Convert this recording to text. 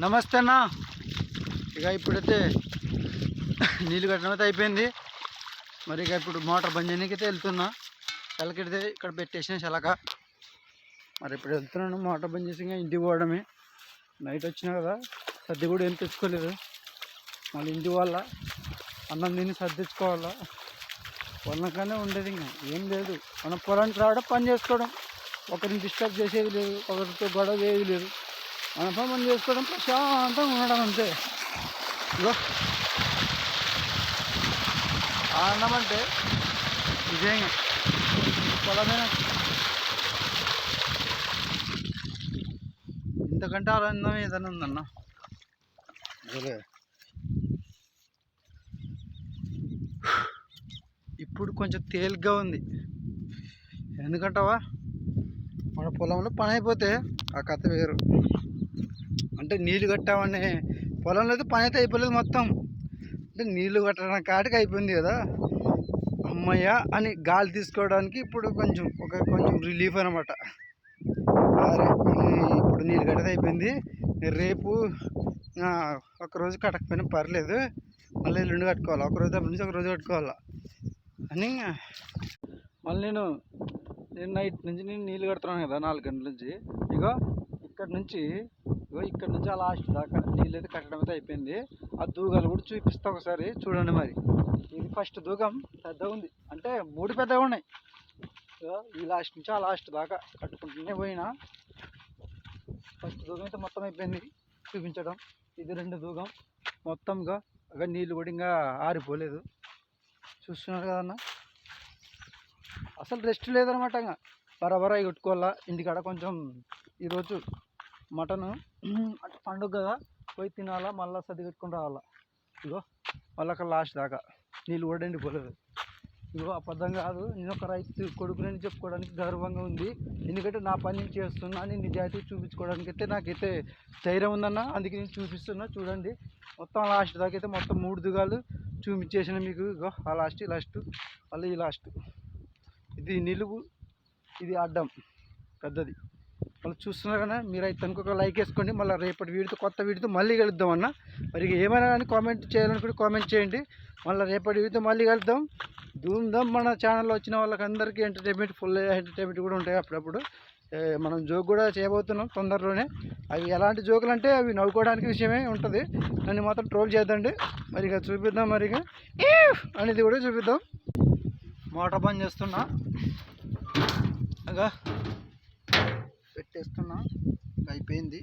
నమస్తే అన్న. ఇక ఇప్పుడైతే నీళ్ళు కట్టడం అయితే అయిపోయింది. మరి ఇక ఇప్పుడు మోటార్ బంద్ చేయడానికి అయితే వెళ్తున్నా. చలకెడితే ఇక్కడ పెట్టేసిన చలక. మరి ఇప్పుడు వెళ్తున్నాను మోటార్ బంద్ చేసి ఇంకా ఇంటికి పోవడమే. నైట్ వచ్చినా కదా సర్ది కూడా ఏం తెచ్చుకోలేదు. మళ్ళీ ఇంటి వల్ల అన్నం తిని సర్దించుకోవాలా తెచ్చుకోవాలా? ఉండేది ఇంకా. ఏం లేదు. మనం పొలానికి రావడం పని చేసుకోవడం. ఒకరిని డిస్టర్బ్ చేసేది లేదు ఒకరితో గొడవ చేయదు లేదు. మన పని మనం చేసుకోవడం ప్రశాంతంగా ఉండడం అంతే. ఇదో ఆనందం అంటే నిజంగా. పొలమైన ఇంతకంటే ఆనందం ఏదైనా ఉందన్న. ఇప్పుడు కొంచెం తేలిగ్గా ఉంది. ఎందుకంటావా? మన పొలంలో పని అయిపోతే ఆ కథ వేరు. అంటే నీళ్ళు కట్టామనే. పొలంలో అయితే పని అయితే అయిపోలేదు మొత్తం. అంటే నీళ్ళు కట్టడం కాటికి అయిపోయింది కదా. అమ్మయ్య అని గాలి తీసుకోవడానికి ఇప్పుడు కొంచెం ఒక కొంచెం రిలీఫ్ అనమాట ఇప్పుడు నీళ్ళు కట్టక అయిపోయింది. రేపు ఒకరోజు ఒక రోజు కట్టకపోయినా పర్లేదు. మళ్ళీ ఎల్లుండి కట్టుకోవాలి? ఒక రోజు అప్పటి నుంచి ఒక రోజు కట్టుకోవాలా? అని మళ్ళీ నేను నేను నైట్ నుంచి నేను నీళ్ళు కడుతున్నాను కదా నాలుగు గంటల నుంచి. ఇగో ఇక్కడ నుంచి ఇగో ఇక్కడ నుంచి ఆ లాస్ట్ దాకా నీళ్ళు అయితే కట్టడం అయితే అయిపోయింది. ఆ దూగాలు కూడా చూపిస్తా ఒకసారి చూడండి మరి. ఇది ఫస్ట్ దూగం పెద్దగా ఉంది. అంటే మూడు పెద్దగా ఉన్నాయి. ఇగో ఈ లాస్ట్ నుంచి ఆ లాస్ట్ దాకా కట్టుకుంటూనే పోయినా. ఫస్ట్ దూగం అయితే మొత్తం అయిపోయింది. చూపించడం. ఇది రెండు దూగం. మొత్తంగా అక్కడ నీళ్ళు కూడా ఇంకా ఆరిపోలేదు. చూస్తున్నారు కదన్నా అసలు రెస్ట్ లేదనమాట ఇంకా. బరాబరా కొట్టుకోవాలా? ఇంటికాడ కొంచెం ఈరోజు మటను అంటే పండుగ కదా పోయి తినాలా మళ్ళీ సర్ది పెట్టుకుని రావాలా? ఇగో మళ్ళీ అక్కడ లాస్ట్ దాకా. నీళ్ళు కూడా ఎండిపోలేదు. ఇగో అబద్ధం కాదు. నేను ఒక రైతు కొడుకునని చెప్పుకోవడానికి గర్వంగా ఉంది. ఎందుకంటే నా పని చేస్తున్నా అని నిజాయితీ చూపించుకోవడానికి అయితే నాకైతే ధైర్యం ఉందన్న అందుకే నేను చూపిస్తున్నా. చూడండి. మొత్తం లాస్ట్ దాకా అయితే మొత్తం మూడు దిగాలు చూపించేసిన మీకు. ఇగో ఆ లాస్ట్ ఈ లాస్ట్ మళ్ళీ ఈ లాస్ట్. ఇది నిలువు ఇది అడ్డం. పెద్దది. మళ్ళీ చూస్తున్నారు కదా మీరు అయితే తనుకొక లైక్ వేసుకోండి మళ్ళీ రేపటి వీడితో కొత్త వీడితో మళ్ళీ కలుద్దాం అన్న. మరి ఏమైనా కానీ కామెంట్ చేయాలనుకుంటే కామెంట్ చేయండి. మళ్ళీ రేపటి వీడితో మళ్ళీ కలుద్దాం. దూందాం మన ఛానల్లో వచ్చిన వాళ్ళకి అందరికీ ఎంటర్టైన్మెంట్ ఫుల్ ఎంటర్టైన్మెంట్ కూడా ఉంటాయి అప్పుడప్పుడు. మనం జోక్ కూడా చేయబోతున్నాం తొందరలోనే. అవి ఎలాంటి జోకులు అంటే అవి నవ్వుకోవడానికి విషయమే ఉంటుంది. నన్ను మాత్రం ట్రోల్ చేద్దండి మరి ఇక చూపిద్దాం మరి ఇక. అనేది కూడా చూపిద్దాం. మోటార్ బంద్ చేస్తున్నా. అగా. చేస్తున్నా. అయిపోయింది